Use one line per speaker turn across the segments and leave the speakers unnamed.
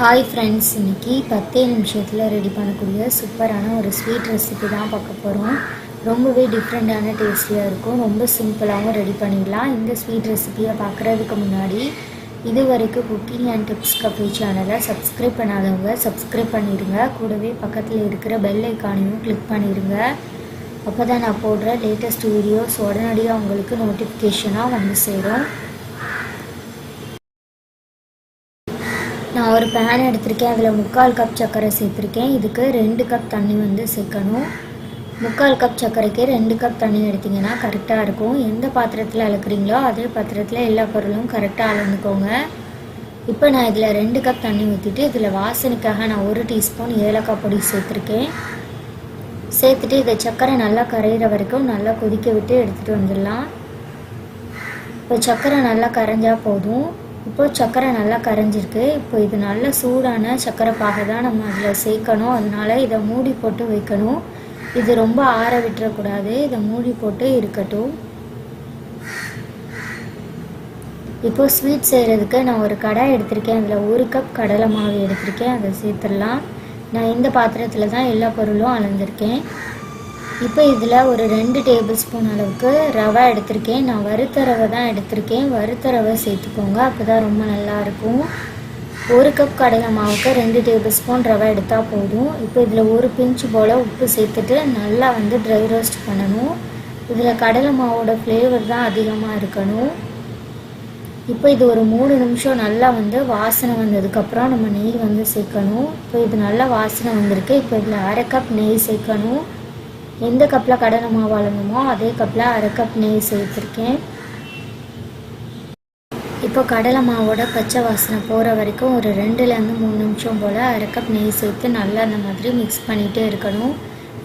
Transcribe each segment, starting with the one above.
Hi friends இன்னைக்கு பத்தே நிமிஷத்தில் ரெடி பண்ணக்கூடிய சூப்பரான ஒரு ஸ்வீட் ரெசிபி தான் பார்க்க போகிறோம் ரொம்பவே டிஃப்ரெண்ட்டான டேஸ்டியாக இருக்கும். ரொம்ப சிம்பிளாகவும் ரெடி பண்ணிடலாம். இந்த ஸ்வீட் ரெசிபியை பார்க்குறதுக்கு முன்னாடி இது வரைக்கும் குக்கிங் அண்ட் டிப்ஸ் கஃபே சேனலை சப்ஸ்கிரைப் பண்ணாதவங்க சப்ஸ்கிரைப் பண்ணிடுங்க. கூடவே பக்கத்தில் இருக்கிற பெல் ஐக்கானையும் கிளிக் பண்ணிடுங்க. அப்போ தான் நான் போடுற லேட்டஸ்ட் வீடியோஸ் உடனடியாக உங்களுக்கு நோட்டிஃபிகேஷனாக வந்து சேரும். நான் ஒரு பேன் எடுத்திருக்கேன். அதில் முக்கால் கப் சர்க்கரை சேர்த்துருக்கேன். இதுக்கு ரெண்டு கப் தண்ணி வந்து சேர்க்கணும். முக்கால் கப் சர்க்கரைக்கு ரெண்டு கப் தண்ணி எடுத்திங்கன்னா கரெக்டாக இருக்கும். எந்த பாத்திரத்தில் அளக்குறீங்களோ அதே பாத்திரத்தில் எல்லா பொருளும் கரெக்டாக அளந்துக்கோங்க. இப்போ நான் இதில் ரெண்டு கப் தண்ணி ஊற்றிட்டு இதில் வாசனைக்காக நான் ஒரு டீஸ்பூன் ஏலக்காய் பொடி சேர்த்துருக்கேன். சேர்த்துட்டு இதை சர்க்கரை நல்லா கரையிற வரைக்கும் நல்லா கொதிக்க விட்டு எடுத்துகிட்டு வந்துடலாம். இப்போ சர்க்கரை நல்லா கரைஞ்சால் போதும். இப்போது சர்க்கரை நல்லா கரைஞ்சிருக்கு. இப்போ இது நல்ல சூடான சர்க்கரை பாகை தான் நம்ம அதில் சேர்க்கணும். அதனால இதை மூடி போட்டு வைக்கணும். இது ரொம்ப ஆற விட்டுறக்கூடாது. இதை மூடி போட்டு இருக்கட்டும். இப்போது ஸ்வீட் செய்கிறதுக்கு நான் ஒரு கடாய் எடுத்திருக்கேன். அதில் ஒரு கப் கடலை மாவு எடுத்திருக்கேன். அதை சேர்த்துடலாம். நான் இந்த பாத்திரத்தில் தான் எல்லா பொருளும் அளந்திருக்கேன். இப்போ இதில் ஒரு ரெண்டு டேபிள் ஸ்பூன் அளவுக்கு ரவை எடுத்திருக்கேன். நான் வறுத்த ரவை தான் எடுத்திருக்கேன். வறுத்த ரவை சேர்த்துக்கோங்க. அப்போ தான் ரொம்ப நல்லாயிருக்கும் ஒரு கப் கடலை மாவுக்கு ரெண்டு டேபிள் ஸ்பூன் ரவை எடுத்தால் போதும். இப்போ இதில் ஒரு பிஞ்சு போல் உப்பு சேர்த்துட்டு நல்லா வந்து ட்ரை ரோஸ்ட் பண்ணணும். இதில் கடலை மாவோட ஃப்ளேவர் தான் அதிகமாக இருக்கணும். இப்போ இது ஒரு மூணு நிமிஷம் நல்லா வந்து வாசனை வந்ததுக்கப்புறம் நம்ம நெய் வந்து சேர்க்கணும். இப்போ இது நல்லா வாசனை வந்திருக்கு. இப்போ இதில் அரை கப் நெய் சேர்க்கணும். எந்த கப்பில் கடலை மாவு அளந்தமோ அதே கப்பில் அரை கப் நெய் சேர்த்துருக்கேன். இப்போ கடலை மாவோட பச்சை வாசனை போகிற வரைக்கும் ஒரு ரெண்டுலேருந்து மூணு நிமிஷம் போல் அரை கப் நெய் சேர்த்து நல்லா அந்த மாதிரி மிக்ஸ் பண்ணிகிட்டே இருக்கணும்.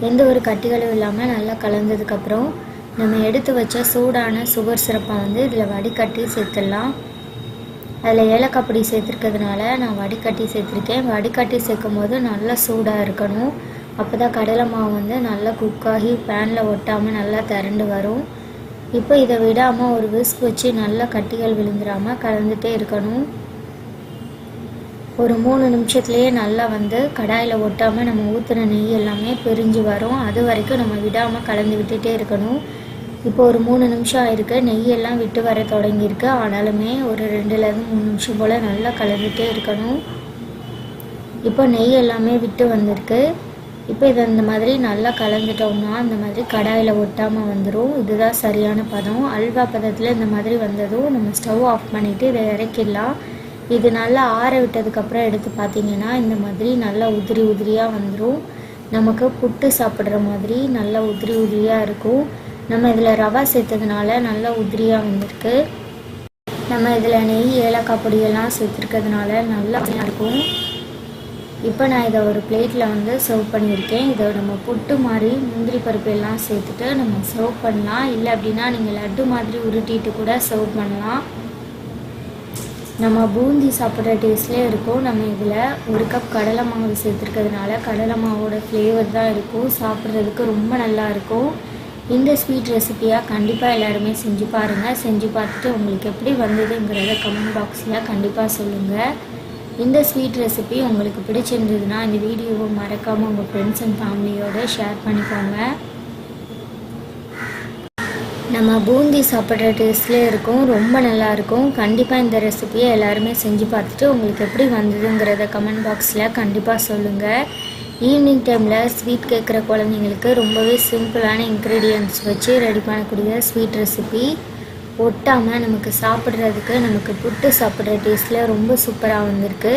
எந்த ஒரு கட்டிகளும் இல்லாமல் நல்லா கலந்ததுக்கப்புறம் நம்ம எடுத்து வச்ச சூடான சுகர் சிரப்பை வந்து இதில் வடிகட்டி சேர்த்துடலாம். அதில் ஏலக்காய் பொடி சேர்த்துருக்கிறதுனால நான் வடிகட்டி சேர்த்துருக்கேன். வடிகட்டி சேர்க்கும் போது நல்லா சூடாக இருக்கணும். அப்போ தான் கடலை மாவு வந்து நல்லா குக்காகி பேனில் ஒட்டாமல் நல்லா திரண்டு வரும். இப்போ இதை விடாமல் ஒரு விஸ்க் வச்சு நல்லா கட்டிகள் விழுந்துடாமல் கலந்துகிட்டே இருக்கணும். ஒரு மூணு நிமிஷத்துலேயே நல்லா வந்து கடாயில் ஒட்டாமல் நம்ம ஊற்றின நெய் எல்லாமே பிரிஞ்சு வரும். அது வரைக்கும் நம்ம விடாமல் கலந்து விட்டுட்டே இருக்கணும். இப்போ ஒரு மூணு நிமிஷம் ஆயிருக்கு. நெய் எல்லாம் விட்டு வர தொடங்கியிருக்கு. ஆனாலுமே ஒரு ரெண்டுலேருந்து மூணு நிமிஷம் போல் நல்லா கலந்துகிட்டே இருக்கணும். இப்போ நெய் எல்லாமே விட்டு வந்திருக்கு. இப்போ இதை இந்த மாதிரி நல்லா கலந்துட்டோம்னா இந்த மாதிரி கடாயில் ஒட்டாமல் வந்துடும் இதுதான் சரியான பதம். அல்வா பதத்தில் இந்த மாதிரி வந்ததும் நம்ம ஸ்டவ் ஆஃப் பண்ணிவிட்டு இதை இறக்கிடலாம். இது நல்லா ஆற விட்டதுக்கப்புறம் எடுத்து பார்த்தீங்கன்னா இந்த மாதிரி நல்லா உதிரி உதிரியாக வந்துடும் நமக்கு புட்டு சாப்பிட்ற மாதிரி நல்லா உதிரி உதிரியாக இருக்கும். நம்ம இதில் ரவா சேர்த்ததுனால நல்லா உதிரியாக வந்திருக்கு. நம்ம இதில் நெய் ஏலக்காய் பொடியெல்லாம் சேர்த்துருக்கிறதுனால நல்லா இருக்கும். இப்போ நான் இதை ஒரு பிளேட்டில் வந்து சர்வ் பண்ணியிருக்கேன். இதை நம்ம புட்டு மாதிரி முந்திரி பருப்பு எல்லாம் சேர்த்துட்டு நம்ம சர்வ் பண்ணலாம். இல்லை அப்படின்னா நீங்கள் லட்டு மாதிரி உருட்டிட்டு கூட சர்வ் பண்ணலாம். நம்ம பூந்தி சாப்பிட்ற டேஸ்ட்லேயே இருக்கும். நம்ம இதில் ஒரு கப் கடலை மாவு சேர்த்துருக்கிறதுனால கடலை மாவோட ஃப்ளேவர் தான் இருக்கும். சாப்பிட்றதுக்கு ரொம்ப நல்லா இருக்கும். இந்த ஸ்வீட் ரெசிப்பியாக கண்டிப்பாக எல்லாருமே செஞ்சு பாருங்கள் செஞ்சு பார்த்துட்டு உங்களுக்கு எப்படி வந்ததுங்கிறத கமெண்ட் பாக்ஸில் கண்டிப்பாக சொல்லுங்கள் இந்த ஸ்வீட் ரெசிபி உங்களுக்கு பிடிச்சிருந்ததுன்னா இந்த வீடியோவை மறக்காமல் உங்கள் ஃப்ரெண்ட்ஸ் அண்ட் ஃபேமிலியோடு ஷேர் பண்ணிக்கோங்க. நம்ம பூந்தி சாப்பிட்ற டேஸ்ட்லேயே இருக்கும். ரொம்ப நல்லா இருக்கும். கண்டிப்பாக இந்த ரெசிபியை எல்லாருமே செஞ்சு பார்த்துட்டு உங்களுக்கு எப்படி வந்ததுங்கிறத கமெண்ட் பாக்ஸில் கண்டிப்பாக சொல்லுங்கள் ஈவினிங் டைமில் ஸ்வீட் கேட்குற குழந்தைங்களுக்கு ரொம்பவே சிம்பிளான இன்க்ரீடியன்ட்ஸ் வச்சு ரெடி பண்ணக்கூடிய ஸ்வீட் ரெசிபி ஒட்டாமல் நமக்கு சாப்பிட்றதுக்கு நமக்கு புட்டு சாப்பிட்ற டேஸ்ட்டில் ரொம்ப சூப்பராக வந்திருக்கு.